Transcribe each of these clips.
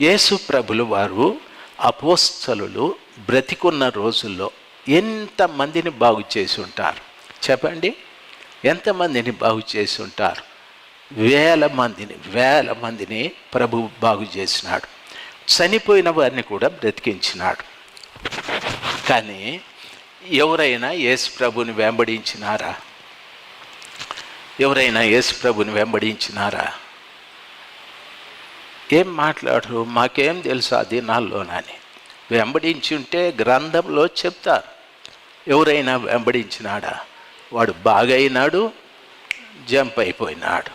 యేసు ప్రభులు వారు అపోస్తలు బ్రతికున్న రోజుల్లో ఎంతమందిని బాగు చేసి ఉంటారు చెప్పండి. ఎంతమందిని బాగు చేసి ఉంటారు వేల మందిని వేల మందిని ప్రభు బాగు చేసినాడు. చనిపోయిన వారిని కూడా బ్రతికించినాడు. కానీ ఎవరైనా యేసు ప్రభుని వెంబడించినారా? ఎవరైనా యేసు ప్రభుని వెంబడించినారా? ఏం మాట్లాడరు మాకేం తెలుసు ఆ దినాల్లోనని. వెంబడించి ఉంటే గ్రంథంలో చెప్తారు. ఎవరైనా వెంబడించినాడా? వాడు బాగైనాడు జంప్ అయిపోయినాడు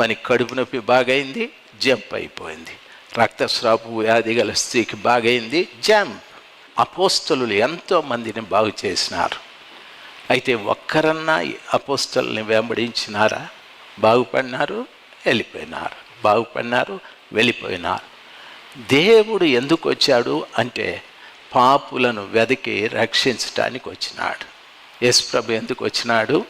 వానికి కడుపు నొప్పి బాగైంది జంప్ అయిపోయింది రక్తస్రాపు వ్యాధి గల స్త్రీకి బాగైంది జంప్. అపోస్తలు ఎంతో మందిని బాగు చేసినారు. అయితే ఒక్కరన్నా అపోస్తల్ని వెంబడించినారా? బాగుపడినారు వెళ్ళిపోయినారు. బాగుపడినారు వెళ్ళిపోయినారు. దేవుడు ఎందుకు వచ్చాడు అంటే పాపులను వెతికి రక్షించటానికి వచ్చినాడు. యేసు ప్రభు ఎందుకు వచ్చినాడు?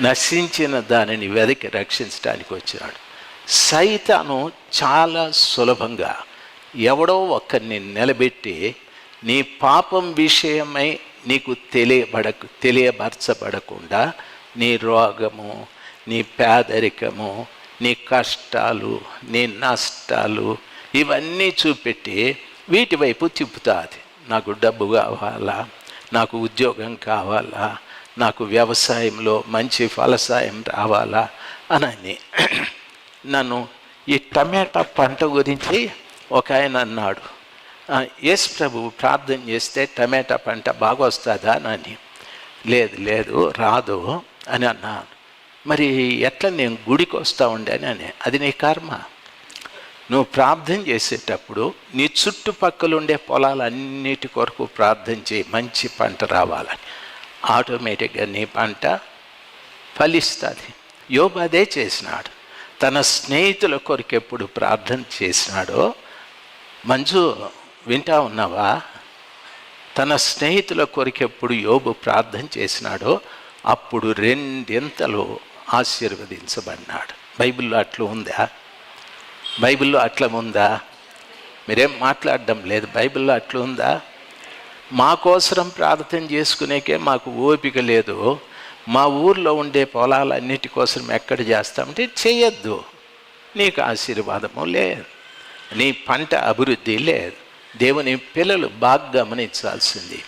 నశించిన దానిని వెతికి రక్షించడానికి వచ్చినాడు. సైతాను చాలా సులభంగా ఎవడో ఒక్కరిని నిలబెట్టి నీ పాపం విషయమై నీకు తెలియబడకు తెలియబరచబడకుండా నీ రోగము నీ పేదరికము నీ కష్టాలు నీ నష్టాలు ఇవన్నీ చూపెట్టి వీటి వైపు తిప్పుతుంది. నాకు డబ్బు కావాలా? నాకు ఉద్యోగం కావాలా? నాకు వ్యవసాయంలో మంచి ఫలసాయం రావాలా? అని నన్ను ఈ టమాటా పంట గురించి ఒక ఆయన అన్నాడు. ఎస్ ప్రభు ప్రార్థన చేస్తే టమాటా పంట బాగా వస్తుందా అని. లేదు లేదు రాదు అని అన్నాను. మరి ఎట్లా నేను గుడికి వస్తూ ఉండే అని అది నీ కర్మ. నువ్వు ప్రార్థన చేసేటప్పుడు నీ చుట్టుపక్కల ఉండే పొలాలన్నిటి కొరకు ప్రార్థన చేయి మంచి పంట రావాలని. ఆటోమేటిక్గా నీ పంట ఫలిస్తుంది. యోబు అదే చేసినాడు. తన స్నేహితుల కొరకు ఎప్పుడు ప్రార్థన చేసినాడో మంజు వింటా ఉన్నావా? తన స్నేహితుల కొరకు ఎప్పుడు యోబు ప్రార్థన చేసినాడో అప్పుడు రెండింతలు ఆశీర్వదించబడినాడు బైబిల్లో అట్లా ఉందా? బైబిల్లో అట్లా ఉందా? మీరేం మాట్లాడడం లేదు. బైబిల్లో అట్లా ఉందా? మా కోసరం ప్రార్థన చేసుకునేకే మాకు ఓపిక లేదు. మా ఊర్లో ఉండే పొలాలన్నిటి కోసం ఎక్కడ చేస్తామంటే చేయొద్దు. నీకు ఆశీర్వాదము లేదు. నీ పంట అభివృద్ధి లేదు. దేవుని పిల్లలు బాగా గమనించాల్సింది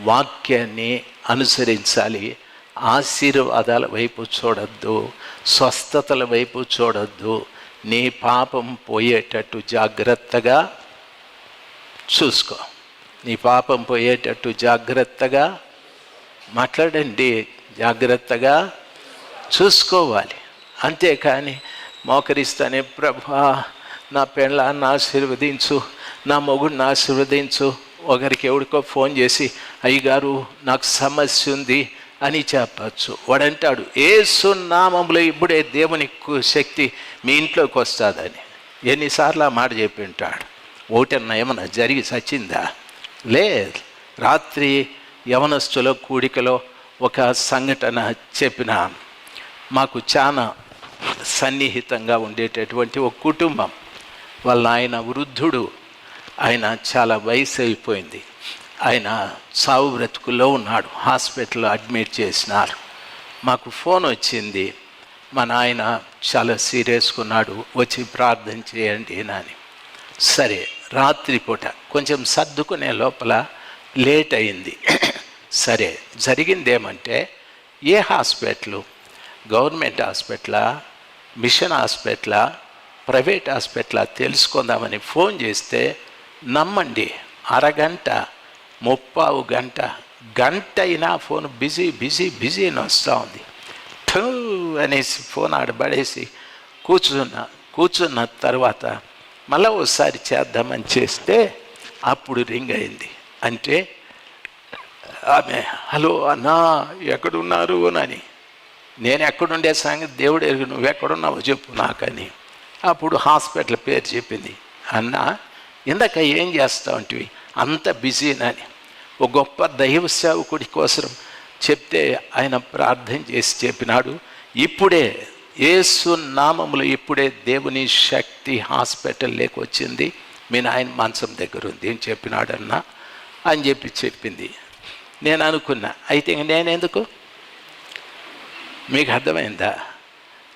వాక్యాన్ని అనుసరించాలి. ఆశీర్వాదాల వైపు చూడొద్దు స్వస్థతల వైపు చూడొద్దు నీ పాపం పోయేటట్టు జాగ్రత్తగా చూసుకో. నీ పాపం పోయేటట్టు జాగ్రత్తగా మాట్లాడండి జాగ్రత్తగా చూసుకోవాలి. అంతేకాని మోకరిస్తానే ప్రభా నా పెళ్ళాన్ని ఆశీర్వదించు నా మొగుడిని ఆశీర్వదించు. ఒకరికి ఎవరికో ఫోన్ చేసి అయ్యగారు నాకు సమస్య ఉంది అని చెప్పచ్చు. వాడంటాడు ఏ సున్నామంలో ఇప్పుడే దేవుని శక్తి మీ ఇంట్లోకి వస్తుందని. ఎన్నిసార్లు ఆ మాట చెప్పి ఉంటాడు ఒకటన్నా ఏమన్నా జరిగి సచ్చిందా? లేదు రాత్రి యవనస్తుల కూడికలో ఒక సంఘటన చెప్పిన మాకు చాలా సన్నిహితంగా ఉండేటటువంటి ఒక కుటుంబం. వాళ్ళ ఆయన వృద్ధుడు ఆయన చాలా వయసు అయిపోయింది ఆయన సావు బ్రతుకుల్లో ఉన్నాడు. హాస్పిటల్లో అడ్మిట్ చేసినారు. మాకు ఫోన్ వచ్చింది. మా నాయన చాలా సీరియస్గా ఉన్నాడు. వచ్చి ప్రార్థన చేయండి అని సరే రాత్రిపూట కొంచెం సర్దుకునే లోపల లేట్ అయింది. సరే జరిగింది ఏమంటే ఏ హాస్పిటల్? గవర్నమెంట్ హాస్పిటలా? మిషన్ హాస్పిటలా? ప్రైవేట్ హాస్పిటలా? తెలుసుకుందామని ఫోన్ చేస్తే నమ్మండి అరగంట ముప్పావు గంట. గంట అయినా ఫోన్ బిజీ బిజీ బిజీ అని వస్తూ ఉంది. ఠూ అనేసి ఫోన్ ఆడబడేసి కూర్చున్నా కూర్చున్న తర్వాత మళ్ళీ ఒకసారి చేద్దామని చేస్తే అప్పుడు రింగ్ అయింది. అంటే ఆమె హలో అన్నా ఎక్కడున్నారు? అని. నేను ఎక్కడుండే సంగతి దేవుడు ఎరుగు నువ్వు ఎక్కడున్నావో చెప్పు నాకని. అప్పుడు హాస్పిటల్ పేరు చెప్పింది. అన్న ఇందాక ఏం చేస్తావు అంటివి? అంత బిజీనని. ఒక గొప్ప దైవ సేవకుడి కోసం చెప్తే ఆయన ప్రార్థన చేసి చెప్పినాడు. ఇప్పుడే యేసు నామములు ఇప్పుడే దేవుని శక్తి హాస్పిటల్ వచ్చింది. మీ నాయన మంచం దగ్గర ఉంది ఏం చెప్పినాడన్నా అని చెప్పి చెప్పింది. నేను అనుకున్నా అయితే ఇంక నేనెందుకు మీకు అర్థమైందా?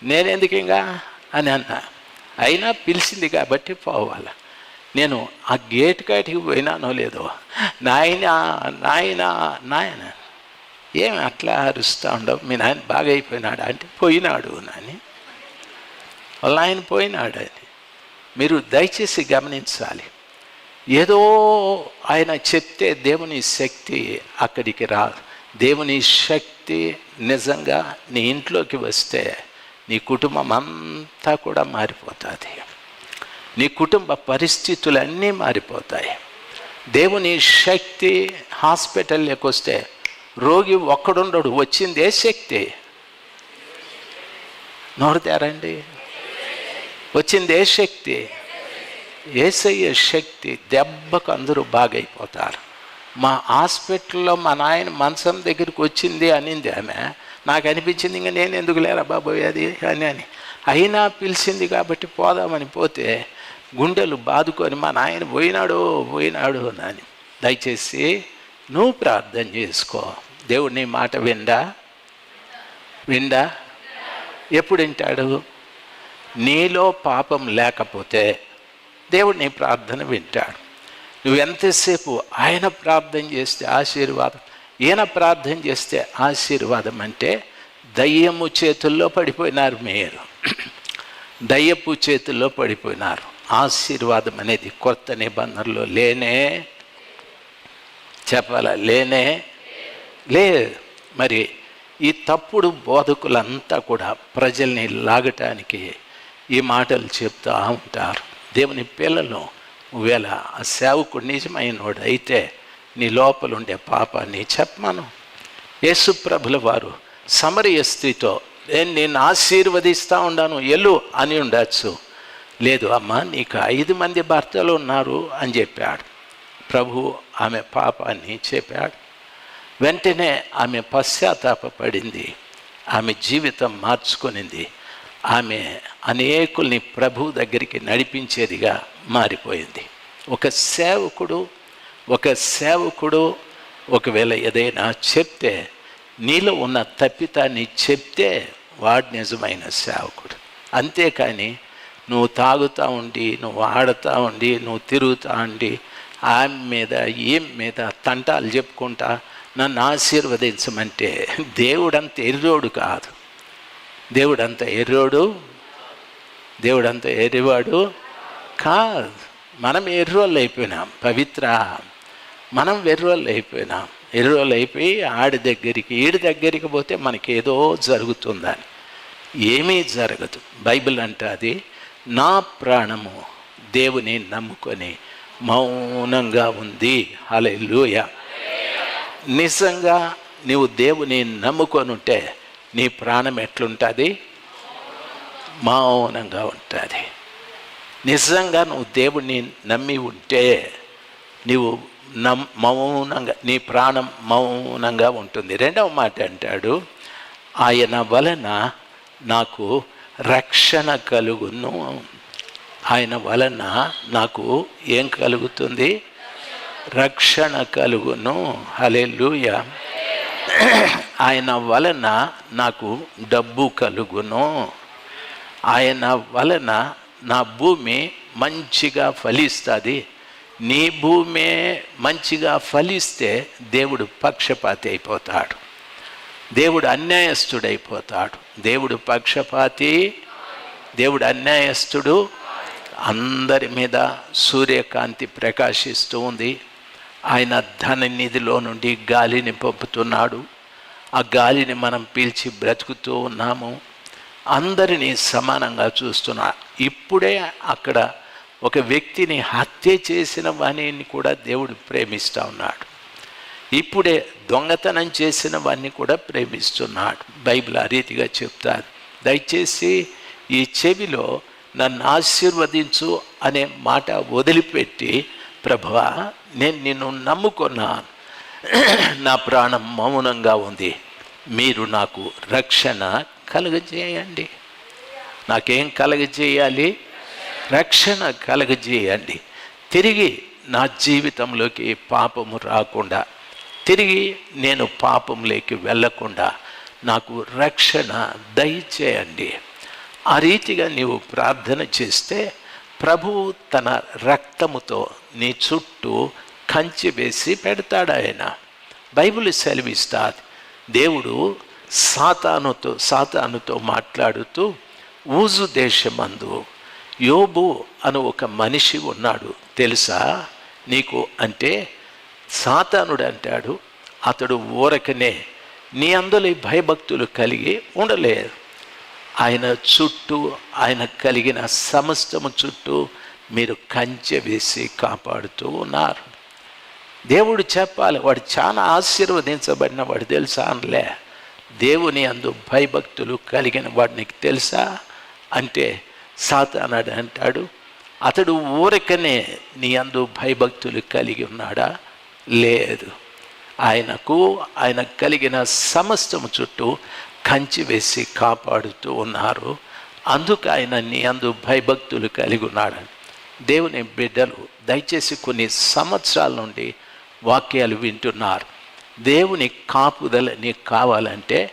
నేనెందుకు ఇంకా? అని అన్నా. అయినా పిలిచింది కాబట్టి పోవాలి. నేను ఆ గేట్ కాటికి పోయినానో లేదో? నాయన నాయన నాయన. ఏమి అట్లా అరుస్తూ ఉండవు? మీ నాయన బాగా అంటే పోయినాడు నాని. వాళ్ళ ఆయన పోయినాడు అని మీరు దయచేసి గమనించాలి. ఏదో ఆయన చెప్తే దేవుని శక్తి అక్కడికి రాదు దేవుని శక్తి నిజంగా నీ ఇంట్లోకి వస్తే నీ కుటుంబం అంతా కూడా మారిపోతుంది. నీ కుటుంబ పరిస్థితులన్నీ మారిపోతాయి. దేవుని శక్తి హాస్పిటల్లోకి వస్తే రోగి ఒక్కడుండడు ఏ శక్తి. నోరుతారండి వచ్చింది ఏ శక్తి. ఏసయ్య శక్తి దెబ్బకు అందరూ బాగైపోతారు. మా హాస్పిటల్లో మా నాయన మంచం దగ్గరికి వచ్చింది అనింది ఆమె. నాకు అనిపించింది ఇంకా నేను ఎందుకు లేరా బాబోయ్ అది అని అని. అయినా పిలిచింది కాబట్టి పోదామని పోతే గుండెలు బాదుకొని మా నాయన పోయినాడు పోయినాడు అని దయచేసి నువ్వు ప్రార్థన చేసుకో. దేవుడు నీ మాట విండా? విండా. ఎప్పుడు వింటాడు? నీలో పాపం లేకపోతే దేవుడు నీ ప్రార్థన వింటాడు. నువ్వు ఎంతసేపు ఆయన ప్రార్థన చేస్తే ఆశీర్వాదం ఈయన ప్రార్థన చేస్తే ఆశీర్వాదం అంటే దయ్యము చేతుల్లో పడిపోయినారు మీరు. దయ్యపు చేతుల్లో పడిపోయినారు. ఆశీర్వాదం అనేది కొత్త నిబంధనలో. లేనే చెప్పాల? లేనే లేదు. మరి ఈ తప్పుడు బోధకులంతా కూడా ప్రజల్ని లాగటానికి ఈ మాటలు చెప్తూ ఉంటారు. దేవుని పిల్లలు ఒకవేళ ఆ సేవకుడు నిజమైనోడు అయితే నీ లోపల ఉండే పాపాన్ని చెప్పమను. యేసుప్రభుల వారు సమరయ స్థితితో నేను నేను ఆశీర్వదిస్తూ ఉండాను. ఎల్లు అని ఉండొచ్చు. లేదు అమ్మ నీకు ఐదు మంది భర్తలు ఉన్నారు అని చెప్పాడు. ప్రభు ఆమె పాపాన్ని చెప్పాడు. వెంటనే ఆమె పశ్చాత్తాపడింది ఆమె జీవితం మార్చుకునింది. ఆమె అనేకుల్ని ప్రభు దగ్గరికి నడిపించేదిగా మారిపోయింది. ఒక సేవకుడు ఒక సేవకుడు ఒకవేళ ఏదైనా చెప్తే నీలో ఉన్న తప్పితాన్ని చెప్తే వాడు నిజమైన సేవకుడు. అంతేకాని నువ్వు తాగుతూ ఉండి నువ్వు ఆడుతూ ఉండి నువ్వు తిరుగుతూ ఉండి ఆమె మీద ఏం మీద తంటాలు చెప్పుకుంటా నన్ను ఆశీర్వదించమంటే దేవుడంత ఎర్రోడు కాదు. దేవుడంత ఎర్రోడు దేవుడంత ఎర్రివాడు కాదు. మనం ఎర్రోళ్ళు అయిపోయినాం పవిత్ర. మనం వెర్రోళ్ళు అయిపోయినాం. ఎర్రోళ్ళు అయిపోయి ఆడి దగ్గరికి ఈడి దగ్గరికి పోతే మనకి ఏదో జరుగుతుందని. ఏమీ జరగదు. బైబిల్ అంటే అది నా ప్రాణము దేవుని నమ్ముకొని మౌనంగా ఉంది. హలెలూయ నిజంగా నీవు దేవుని నమ్ముకొని ఉంటే నీ ప్రాణం ఎట్లుంటుంది? మౌనంగా ఉంటుంది. నిజంగా నువ్వు దేవుణ్ణి నమ్మి ఉంటే నీవు నమ్ మౌనంగా నీ ప్రాణం మౌనంగా ఉంటుంది. రెండవ మాట అంటాడు ఆయన వలన నాకు రక్షణ కలుగును. ఆయన వలన నాకు ఏం కలుగుతుంది? రక్షణ కలుగును. హలెలుయ ఆయన వలన నాకు డబ్బు కలుగును. ఆయన వలన నా భూమి మంచిగా ఫలిస్తుంది. నీ భూమే మంచిగా ఫలిస్తే దేవుడు పక్షపాతి అయిపోతాడు. దేవుడు అన్యాయస్తుడైపోతాడు. దేవుడు పక్షపాతి దేవుడు అన్యాయస్తుడు. అందరి మీద సూర్యకాంతి ప్రకాశిస్తూ ఉంది. ఆయన ధన నిధిలో నుండి గాలిని పంపుతున్నాడు. ఆ గాలిని మనం పీల్చి బ్రతుకుతూ ఉన్నాము. అందరినీ సమానంగా చూస్తున్నా. ఇప్పుడే అక్కడ ఒక వ్యక్తిని హత్య చేసిన వాణిని కూడా దేవుడు ప్రేమిస్తూ ఉన్నాడు. ఇప్పుడే దొంగతనం చేసిన వాడిని కూడా ప్రేమిస్తున్నాడు. బైబిల్ ఆ రీతిగా చెప్తారు. దయచేసి ఈ చెవిలో నన్ను ఆశీర్వదించు అనే మాట వదిలిపెట్టి ప్రభా నేను నిన్ను నమ్ముకున్నాను. నా ప్రాణం మౌనంగా ఉంది. మీరు నాకు రక్షణ కలుగజేయండి. నాకేం కలగజేయాలి? రక్షణ కలగజేయండి. తిరిగి నా జీవితంలోకి పాపము రాకుండా తిరిగి నేను పాపంలోకి వెళ్ళకుండా నాకు రక్షణ దయచేయండి. ఆ రీతిగా నీవు ప్రార్థన చేస్తే ప్రభువు తన రక్తముతో నీ చుట్టూ కంచి వేసి పెడతాడు ఆయన. బైబిల్ సెలవిస్తాది దేవుడు సాతానుతో సాతానుతో మాట్లాడుతూ ఊజు దేశమందు యోబు అను ఒక మనిషి ఉన్నాడు. తెలుసా? నీకు అంటే సాతానుడు అంటాడు అతడు ఊరకనే నీ అందులో భయభక్తులు కలిగి ఉండలేదు ఆయన చుట్టూ ఆయన కలిగిన సమస్తము చుట్టూ మీరు కంచె వేసి కాపాడుతూ ఉన్నారు. దేవుడు చెప్పాలి వాడు చాలా ఆశీర్వదించబడిన వాడు తెలుసా అనలే? దేవుని అందు భయభక్తులు కలిగిన వాడు నీకు తెలుసా? అంటే సాతానాడు అంటాడు అతడు ఊరికనే నీ అందు భయభక్తులు కలిగి ఉన్నాడా? లేదు. ఆయనకు ఆయన కలిగిన సమస్తము చుట్టూ కంచి వేసి కాపాడుతూ ఉన్నారు. అందుకు ఆయన నీ అందు భయభక్తులు కలిగి ఉన్నాడు. దేవుని బిడ్డలు దయచేసి కొన్ని సంవత్సరాల నుండి వాక్యాలు వింటున్నారు. దేవుని కాపుదల నీకు కావాలంటే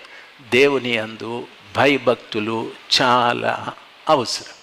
దేవుని అందు భయభక్తులు చాలా అవసరం.